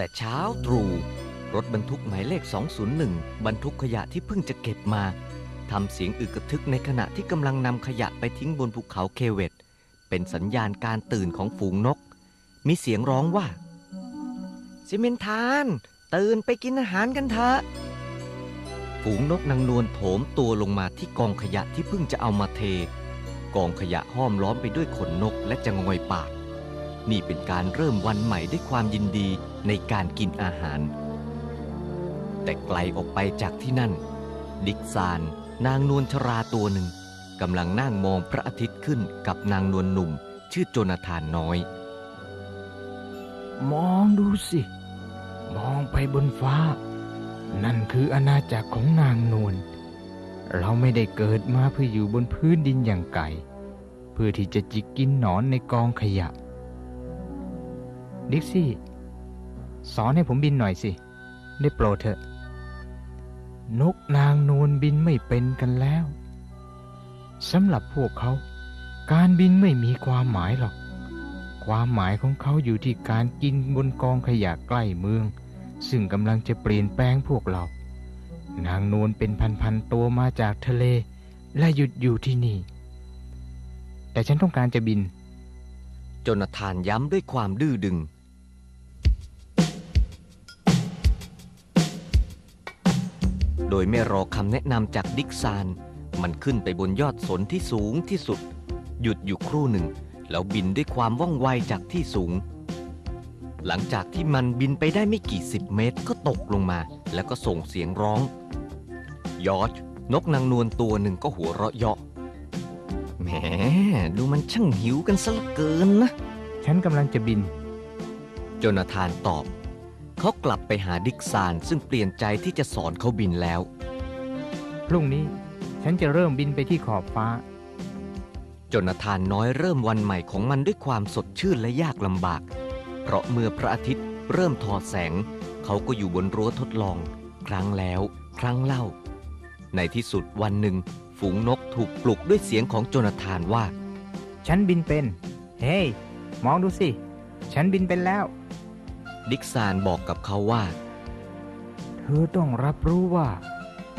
แต่เช้าตรู่รถบรรทุกหมายเลข 201 บรรทุกขยะที่เพิ่งจะเก็บมาทำเสียงอึกกระทึกในขณะที่กำลังนำขยะไปทิ้งบนภูเขาเคเวตเป็นสัญญาณการตื่นของฝูงนก มีเสียงร้องว่าซิเมนทาน ตื่นไปกินอาหารกันเถอะฝูงนกนางนวลโถมตัวลงมาที่กองขยะที่เพิ่งจะเอามาเท กองขยะห้อมล้อมไปด้วยขนนกและจะงอยปาก นี่เป็นการเริ่มวันใหม่ด้วยความยินดีในการกินอาหาร แต่ไกลออกไปจากที่นั่น ดิกซาน นางนวลชราตัวหนึ่งกำลังนั่งมองพระอาทิตย์ขึ้นกับนางนวลหนุ่ม ชื่อโจนาธานน้อย มองดูสิ มองไปบนฟ้า นั่นคืออาณาจักรของนางนวลเราไม่ได้เกิดมาเพื่ออยู่บนพื้นดินอย่างไก่ เพื่อที่จะจิกกินหนอนในกองขยะ ดิกซี่ สอนให้ผมบินหน่อยสิ ได้โปรดเถอะ นกนางนวลบินไม่เป็นกันแล้วสำหรับพวกเขา การบินไม่มีความหมายหรอก ความหมายของเขาอยู่ที่การกินบนกองขยะใกล้เมือง ซึ่งกำลังจะเปลี่ยนแปลงพวกเรา นางนวลเป็นพันๆตัวมาจากทะเล และหยุดอยู่ที่นี่ แต่ฉันต้องการจะบินโจนาธานย้ำด้วยความดื้อดึง โดยไม่รอคำแนะนำจากดิกซาน มันขึ้นไปบนยอดสนที่สูงที่สุด หยุดอยู่ครู่หนึ่ง แล้วบินด้วยความว่องไวจากที่สูง หลังจากที่มันบินไปได้ไม่กี่สิบเมตรก็ตกลงมา แล้วก็ส่งเสียงร้อง ยอร์จนกนางนวลตัวหนึ่งก็หัวเราะเยาะแหมดูมันช่างหิวกันซะเหลือเกินนะ ฉันกำลังจะบิน โจนาธานตอบ เขากลับไปหาดิกซานซึ่งเปลี่ยนใจที่จะสอนเขาบินแล้ว พรุ่งนี้ฉันจะเริ่มบินไปที่ขอบฟ้าโจนาธานน้อยเริ่มวันใหม่ของมันด้วยความสดชื่นและยากลำบาก เพราะเมื่อพระอาทิตย์เริ่มทอดแสง เขาก็อยู่บนรั้วทดลอง ครั้งแล้ว ครั้งเล่า ในที่สุดวันหนึ่ง ฝูงนกถูกปลุกด้วยเสียงของโจนาธานว่า ฉันบินเป็น เฮ้ยมองดูสิ ฉันบินเป็นแล้ว ดิกซานบอกกับเขาว่า เธอต้องรับรู้ว่า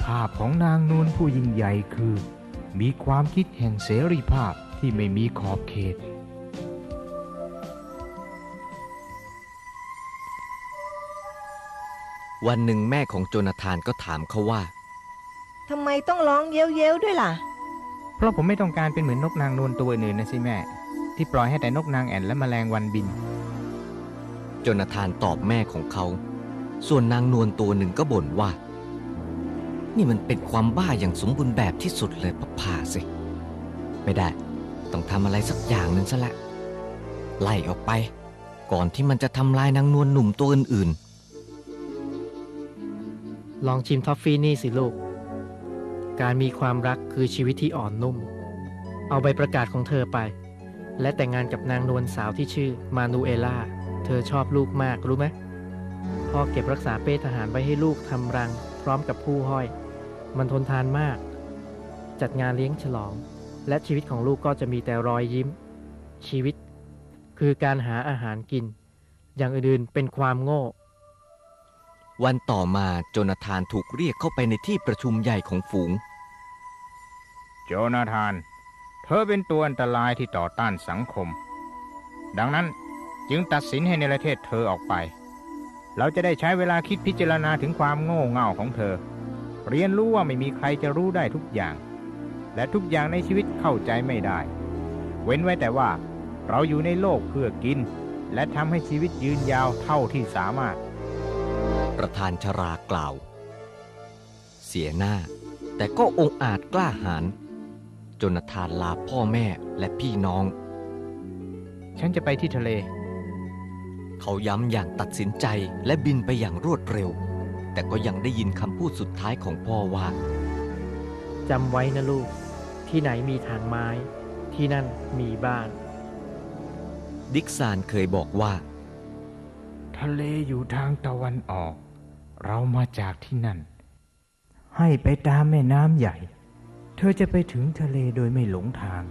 ภาพของนางนูนผู้ยิ่งใหญ่คือ มีความคิดแห่งเสรีภาพที่ไม่มีขอบเขต วันหนึ่งแม่ของโจนาธานก็ถามเขาว่าทำไมต้องร้องเย้ยวๆด้วยล่ะ เพราะผมไม่ต้องการเป็นเหมือนนกนางนวลตัวอื่นนะสิแม่ ที่ปล่อยให้แต่นกนางแอ่นและแมลงวันบินโจนาธานตอบแม่ของเขา ส่วนนางนวลตัวหนึ่งก็บ่นว่า นี่มันเป็นความบ้าอย่างสมบูรณ์แบบที่สุดเลยพ่อพาสิ ไม่ได้ ต้องทำอะไรสักอย่างหนึ่งซะละ ไล่ออกไป ก่อนที่มันจะทำลายนางนวลหนุ่มตัวอื่นๆ ลองชิมท็อฟฟี่นี่สิลูก การมีความรักคือชีวิตที่อ่อนนุ่ม เอาใบประกาศของเธอไป และแต่งงานกับนางนวลสาวที่ชื่อมานูเอล่า ธอชอบลูกมากรู้ไหมพ่อเก็บรักษาเป้ทหารไว้ให้ลูกทำรัง พร้อมกับผู้ห้อย มันทนทานมาก จัดงานเลี้ยงฉลอง และชีวิตของลูกก็จะมีแต่รอยยิ้ม ชีวิต คือการหาอาหารกิน อย่างอื่นๆเป็นความโง่ๆวันต่อมาโจนาธานถูกเรียกเข้าไปในที่ประชุมใหญ่ของฝูง โจนาธาน เธอเป็นตัวอันตรายที่ต่อต้านสังคม ดังนั้น จึงตัดสินให้ในประเทศเธอออกไป เราจะได้ใช้เวลาคิดพิจารณาถึงความโง่เง่าของเธอ เรียนรู้ว่าไม่มีใครจะรู้ได้ทุกอย่าง และทุกอย่างในชีวิตเข้าใจไม่ได้ เว้นไว้แต่ว่า เราอยู่ในโลกเพื่อกิน และทำให้ชีวิตยืนยาวเท่าที่สามารถ ประธานชรากล่าว เสียหน้า แต่ก็องอาจกล้าหาญโจนาธานลาพ่อแม่และพี่น้อง ฉันจะไปที่ทะเล เขาย้ำอย่างตัดสินใจและบินไปอย่างรวดเร็ว แต่ก็ยังได้ยินคำพูดสุดท้ายของพ่อว่าจำไว้นะลูก ที่ไหนมีทางไม้ ที่นั่นมีบ้าน ดิกซานเคยบอกว่า ทะเลอยู่ทางตะวันออก เรามาจากที่นั่น ให้ไปตามแม่น้ำใหญ่ เธอจะไปถึงทะเลโดยไม่หลงทาง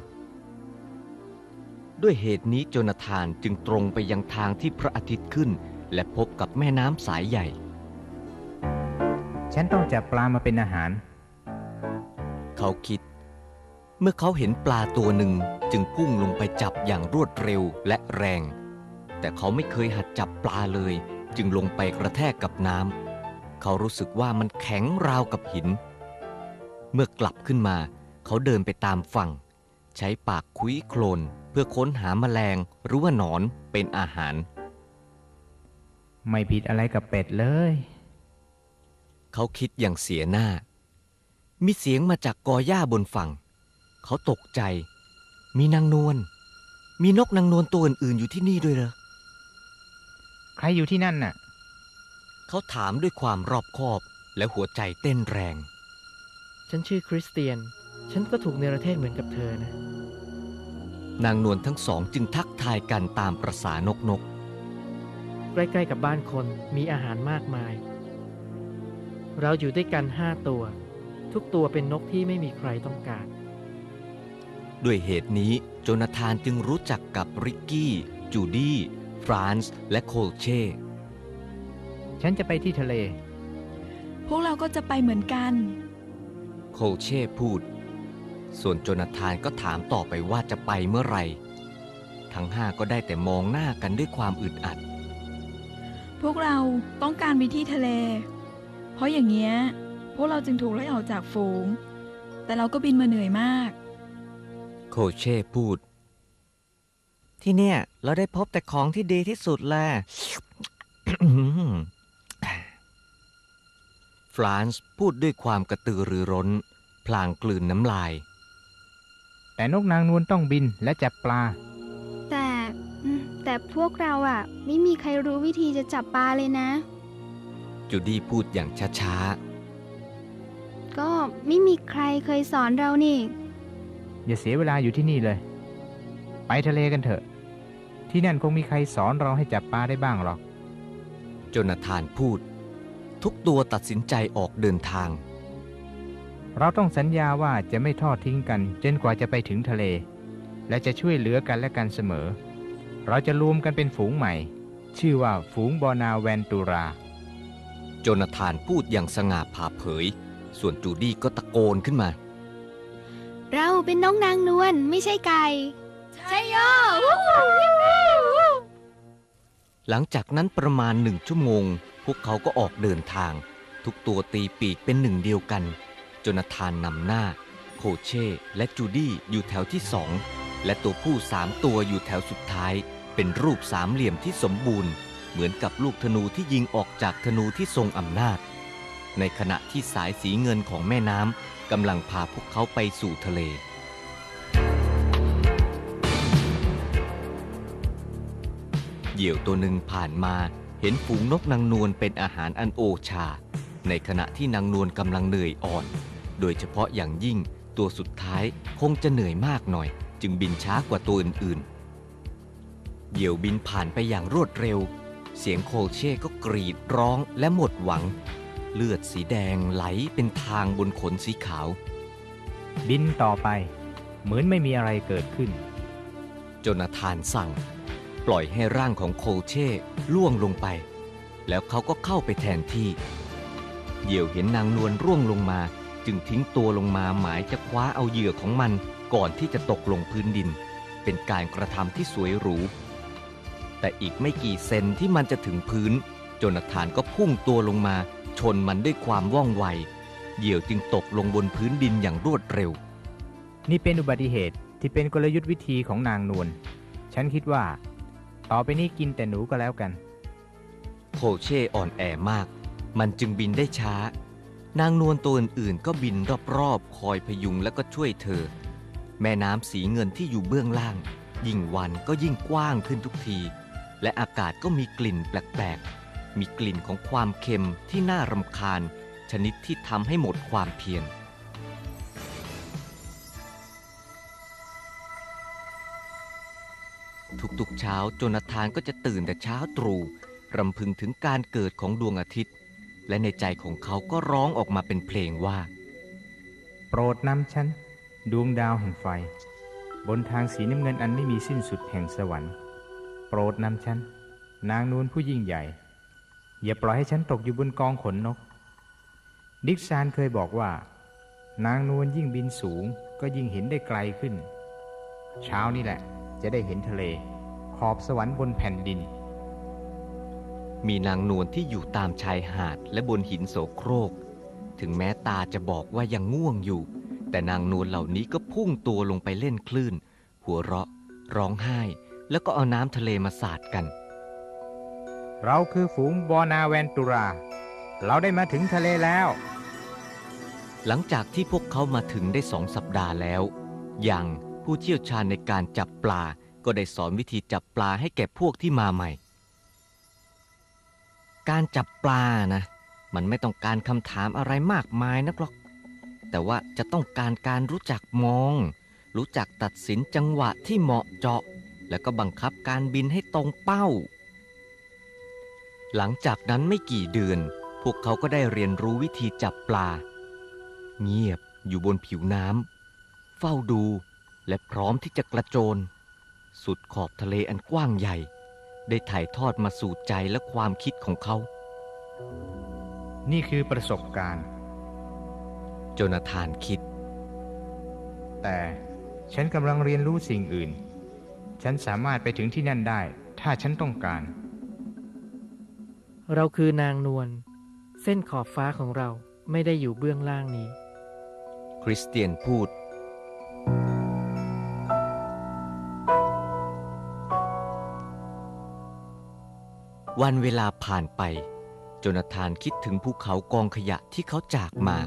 ด้วยเหตุนี้โจนาธานจึงตรงไปยังทางที่พระอาทิตย์ขึ้น และพบกับแม่น้ำสายใหญ่ ฉันต้องจับปลามาเป็นอาหาร เขาคิด เมื่อเขาเห็นปลาตัวหนึ่งจึงพุ่งลงไปจับอย่างรวดเร็วและแรง แต่เขาไม่เคยหัดจับปลาเลย จึงลงไปกระแทกกับน้ำเขารู้สึกว่ามันแข็งราวกับหิน เมื่อกลับขึ้นมา เขาเดินไปตามฝั่ง ใช้ปากคุ้ยโคลน เพื่อค้นหาแมลงหรือว่าหนอนเป็นอาหาร ไม่ผิดอะไรกับเป็ดเลย เขาคิดอย่างเสียหน้า มีเสียงมาจากกอหญ้าบนฝั่ง เขาตกใจ มีนางนวล มีนกนางนวลตัวอื่นๆอยู่ที่นี่ด้วยเหรอ ใครอยู่ที่นั่นน่ะ เขาถามด้วยความรอบคอบ และหัวใจเต้นแรง ฉันชื่อคริสเตียน ฉันก็ถูกเนรเทศเหมือนกับเธอนะ นางนวลทั้งสองจึงทักทายกันตามประษานกนก ใกล้ๆกับบ้านคนมีอาหารมากมาย เราอยู่ด้วยกันห้าตัว ทุกตัวเป็นนกที่ไม่มีใครต้องการ ด้วยเหตุนี้โจนาธานจึงรู้จักกับริกกี้ จูดี้ ฟรานซ์และโคลเช่ ฉันจะไปที่ทะเล พวกเราก็จะไปเหมือนกัน โคลเช่พูด ส่วนโจนาธานก็ถามต่อไปว่าจะไปเมื่อไหร่ ทั้งห้าก็ได้แต่มองหน้ากันด้วยความอึดอัด พวกเราต้องการไปที่ทะเล เพราะอย่างเงี้ย พวกเราจึงถูกไล่ออกจากฝูง แต่เราก็บินมาเหนื่อยมาก โคลเช่พูด ที่เนี่ย เราได้พบแต่ของที่ดีที่สุดแหละฟรานซ์พูดด้วยความกระตือรือร้น พลางกลืนน้ำลาย แต่นกนางนวลต้องบินและจับปลา แต่อืมแต่พวกเราอะไม่มีใครรู้วิธีจะจับปลาเลยนะ จูดี้พูดอย่างช้าก็ไม่มีใครเคยสอนเรานี่ อย่าเสียเวลาอยู่ที่นี่เลย ไปทะเลกันเถอะ ที่นั่นคงมีใครสอนเราให้จับปลาได้บ้างหรอกๆโจนาธานพูด ทุกตัวตัดสินใจออกเดินทาง เราต้องสัญญาว่าจะไม่ทอดทิ้งกันจนกว่าจะไปถึงทะเล และจะช่วยเหลือกันและกันเสมอ เราจะรวมกันเป็นฝูงใหม่ ชื่อว่าฝูงบอนาแวนตูรา โจนาธานพูดอย่างสง่าผ่าเผย ส่วนจูดี้ก็ตะโกนขึ้นมา เราเป็นนกนางนวลไม่ใช่ไก่ใช่ย่อหลังจากนั้นประมาณหนึ่งชั่วโมง พวกเขาก็ออกเดินทาง ทุกตัวตีปีกเป็นหนึ่งเดียวกันโจนาธานนำหน้า โคเช่และจูดี้อยู่แถวที่สองและตัวผู้สามตัวอยู่แถวสุดท้าย เป็นรูปสามเหลี่ยมที่สมบูรณ์ เหมือนกับลูกธนูที่ยิงออกจากธนูที่ทรงอำนาจ ในขณะที่สายสีเงินของแม่น้ำกำลังพาพวกเขาไปสู่ทะเลเหยี่ยวตัวหนึ่งผ่านมาเห็นฝูงนกนางนวลเป็นอาหารอันโอชา ในขณะที่นางนวลกำลังเหนื่อยอ่อน โดยเฉพาะอย่างยิ่งตัวสุดท้ายคงจะเหนื่อยมากหน่อย จึงบินช้ากว่าตัวอื่นๆ เหยี่ยวบินผ่านไปอย่างรวดเร็ว เสียงโคลเช่ก็กรีดร้องและหมดหวัง เลือดสีแดงไหลเป็นทางบนขนสีขาว บินต่อไป เหมือนไม่มีอะไรเกิดขึ้น โจนาธานสั่ง ปล่อยให้ร่างของโคลเช่ล่วงลงไป แล้วเขาก็เข้าไปแทนที่ เหยี่ยวเห็นนางนวลร่วงลงมา จึงทิ้งตัวลงมาหมายจะคว้าเอาเหยื่อของมันก่อนที่จะตกลงพื้นดิน เป็นการกระทำที่สวยหรู แต่อีกไม่กี่เซนที่มันจะถึงพื้นโจนาธานก็พุ่งตัวลงมา ชนมันด้วยความว่องไว เหยี่ยวจึงตกลงบนพื้นดินอย่างรวดเร็ว นี่เป็นอุบัติเหตุที่เป็นกลยุทธ์วิธีของนางนวลฉันคิดว่า ต่อไปนี้กินแต่หนูก็แล้วกันโคเช่อ่อนแอมาก มันจึงบินได้ช้า นางนวลตัวอื่นๆก็บินรอบๆ คอยพยุงและก็ช่วยเธอ แม่น้ำสีเงินที่อยู่เบื้องล่าง ยิ่งวันก็ยิ่งกว้างขึ้นทุกที และอากาศก็มีกลิ่นแปลกๆ มีกลิ่นของความเค็มที่น่ารำคาญ ชนิดที่ทำให้หมดความเพียรทุกๆเช้าโจนาธานก็จะตื่นแต่เช้าตรู่รำพึงถึงการเกิดของดวงอาทิตย์ และในใจของเขาก็ร้องออกมาเป็นเพลงว่า โปรดนำฉัน ดวงดาวแห่งไฟ บนทางสีน้ำเงินอันไม่มีสิ้นสุดแห่งสวรรค์ โปรดนำฉัน นางนูนผู้ยิ่งใหญ่ อย่าปล่อยให้ฉันตกอยู่บนกองขนนก ดิกซานเคยบอกว่า นางนวลยิ่งบินสูงก็ยิ่งเห็นได้ไกลขึ้น เช้านี่แหละ จะได้เห็นทะเล ขอบสวรรค์บนแผ่นดิน มีนางนวลที่อยู่ตามชายหาดและบนหินโสโครก ถึงแม้ตาจะบอกว่ายังง่วงอยู่ แต่นางนวลเหล่านี้ก็พุ่งตัวลงไปเล่นคลื่น หัวเราะ ร้องไห้ แล้วก็เอาน้ำทะเลมาสาดกัน เราคือฝูงบอนาแวนตุรา เราได้มาถึงทะเลแล้ว หลังจากที่พวกเขามาถึงได้สองสัปดาห์แล้วยังผู้เชี่ยวชาญในการจับปลาก็ได้สอนวิธีจับปลาให้แก่พวกที่มาใหม่ การจับปลานะ มันไม่ต้องการคำถามอะไรมากมายนักหรอก แต่ว่าจะต้องการการรู้จักมอง รู้จักตัดสินจังหวะที่เหมาะเจาะ แล้วก็บังคับการบินให้ตรงเป้า หลังจากนั้นไม่กี่เดือน พวกเขาก็ได้เรียนรู้วิธีจับปลา เงียบอยู่บนผิวน้ำเฝ้าดูและพร้อมที่จะกระโจน สุดขอบทะเลอันกว้างใหญ่ ได้ถ่ายทอดมาสู่ใจและความคิดของเขา นี่คือประสบการณ์ โจนาธานคิด แต่ฉันกำลังเรียนรู้สิ่งอื่น ฉันสามารถไปถึงที่นั่นได้ ถ้าฉันต้องการ เราคือนางนวล เส้นขอบฟ้าของเราไม่ได้อยู่เบื้องล่างนี้ คริสเตียนพูด วันเวลาผ่านไป โจนาธานคิดถึงภูเขากองขยะที่เขาจากมา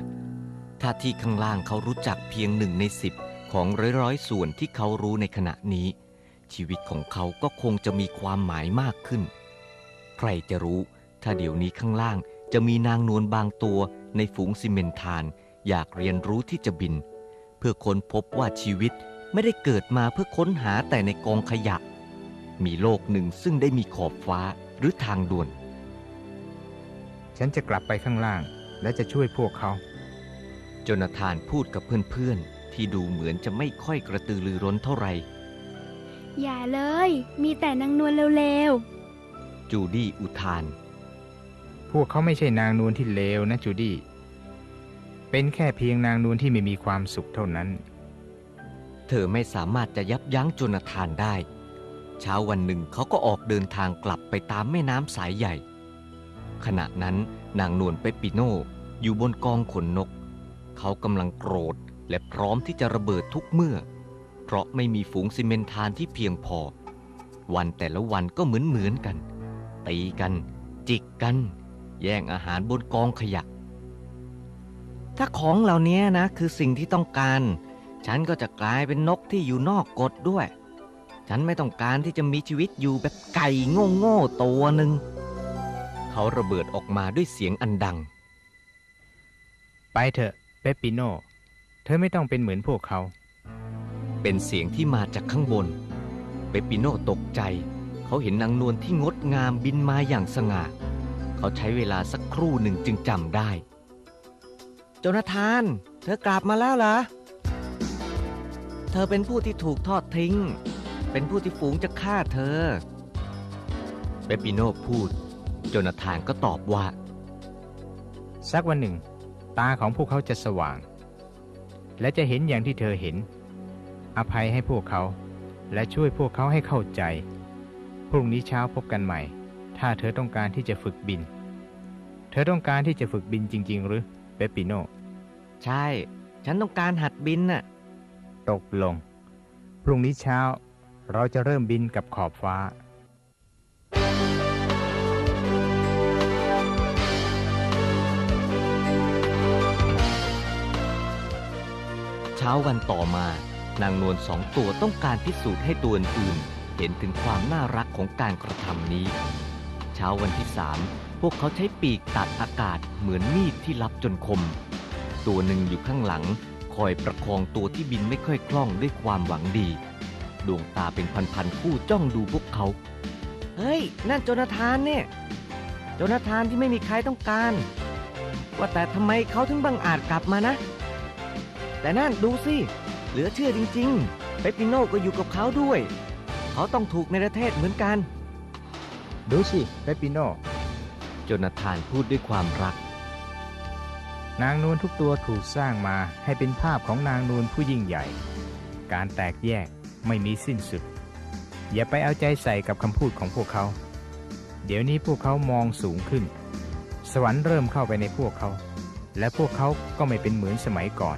ถ้าที่ข้างล่างเขารู้จักเพียงหนึ่งในสิบของร้อยๆส่วนที่เขารู้ในขณะนี้ ชีวิตของเขาก็คงจะมีความหมายมากขึ้น ใครจะรู้ ถ้าเดี๋ยวนี้ข้างล่างจะมีนางนวลบางตัวในฝูงซีเมนทาน อยากเรียนรู้ที่จะบิน เพื่อค้นพบว่าชีวิตไม่ได้เกิดมาเพื่อค้นหาแต่ในกองขยะ มีโลกหนึ่งซึ่งได้มีขอบฟ้า หรือทางด่วน ฉันจะกลับไปข้างล่าง และจะช่วยพวกเขา โจนาธานพูดกับเพื่อนๆ ที่ดูเหมือนจะไม่ค่อยกระตือรือร้นเท่าไหร่ อย่าเลย มีแต่นางนวลเร็วจูดี้อุทาน พวกเขาไม่ใช่นางนวลที่เลวนะจูดี้ เป็นแค่เพียงนางนวลที่ไม่มีความสุขเท่านั้น เธอไม่สามารถจะยับยั้งโจนาธานได้ เช้าวันหนึ่งเขาก็ออกเดินทางกลับไปตามแม่น้ำสายใหญ่ ขณะนั้นนางนวลเปปปิโนอยู่บนกองขนนก เขากำลังโกรธและพร้อมที่จะระเบิดทุกเมื่อ เพราะไม่มีฝูงซีเมนทานที่เพียงพอ วันแต่ละวันก็เหมือนเหมือนกัน ตีกัน จิกกัน แย่งอาหารบนกองขยะ ถ้าของเหล่านี้นะคือสิ่งที่ต้องการ ฉันก็จะกลายเป็นนกที่อยู่นอกกฎด้วย ฉันไม่ต้องการที่จะมีชีวิตอยู่แบบไก่โง่ๆตัวหนึ่ง เขาระเบิดออกมาด้วยเสียงอันดัง ไปเถอะเปปปิโน เธอไม่ต้องเป็นเหมือนพวกเขา เป็นเสียงที่มาจากข้างบน เปปปิโนตกใจ เขาเห็นนางนวลที่งดงามบินมาอย่างสง่า เขาใช้เวลาสักครู่หนึ่งจึงจำได้ โจนาธาน เธอกลับมาแล้วเหรอ เธอเป็นผู้ที่ถูกทอดทิ้ง เป็นผู้ที่ฝูงจะฆ่าเธอ เปปปิโนพูด โจนาธานก็ตอบว่า สักวันหนึ่ง ตาของพวกเขาจะสว่าง และจะเห็นอย่างที่เธอเห็น อภัยให้พวกเขา และช่วยพวกเขาให้เข้าใจ พรุ่งนี้เช้าพบกันใหม่ ถ้าเธอต้องการที่จะฝึกบิน เธอต้องการที่จะฝึกบินจริง ๆ หรือ เปปปิโน ใช่ ฉันต้องการหัดบินน่ะ ตกลง พรุ่งนี้เช้า เราจะเริ่มบินกับขอบฟ้า เช้าวันต่อมานางนวลสองตัวต้องการพิสูจน์ให้ตัวอื่นเห็นถึงความน่ารักของการกระทำนี้ เช้าวันที่สามพวกเขาใช้ปีกตัดอากาศเหมือนมีดที่ลับจนคม ตัวหนึ่งอยู่ข้างหลัง คอยประคองตัวที่บินไม่ค่อยคล่องด้วยความหวังดี ดวงตาเป็นพันๆคู่จ้องดูพวกเขา เฮ้ย นั่นโจนาธานเนี่ย โจนาธานที่ไม่มีใครต้องการ ว่าแต่ทำไมเขาถึงบังอาจกลับมานะ แต่นั่นดูสิ เหลือเชื่อจริงๆ เปปปิโนก็อยู่กับเขาด้วย เขาต้องถูกในประเทศเหมือนกัน ดูสิเปปปิโนโจนาธานพูดด้วยความรัก นางนูนทุกตัวถูกสร้างมาให้เป็นภาพของนางนูนผู้ยิ่งใหญ่ การแตกแยก ไม่มีสิ้นสุด อย่าไปเอาใจใส่กับคำพูดของพวกเขา เดี๋ยวนี้พวกเขามองสูงขึ้น สวรรค์เริ่มเข้าไปในพวกเขา และพวกเขาก็ไม่เป็นเหมือนสมัยก่อน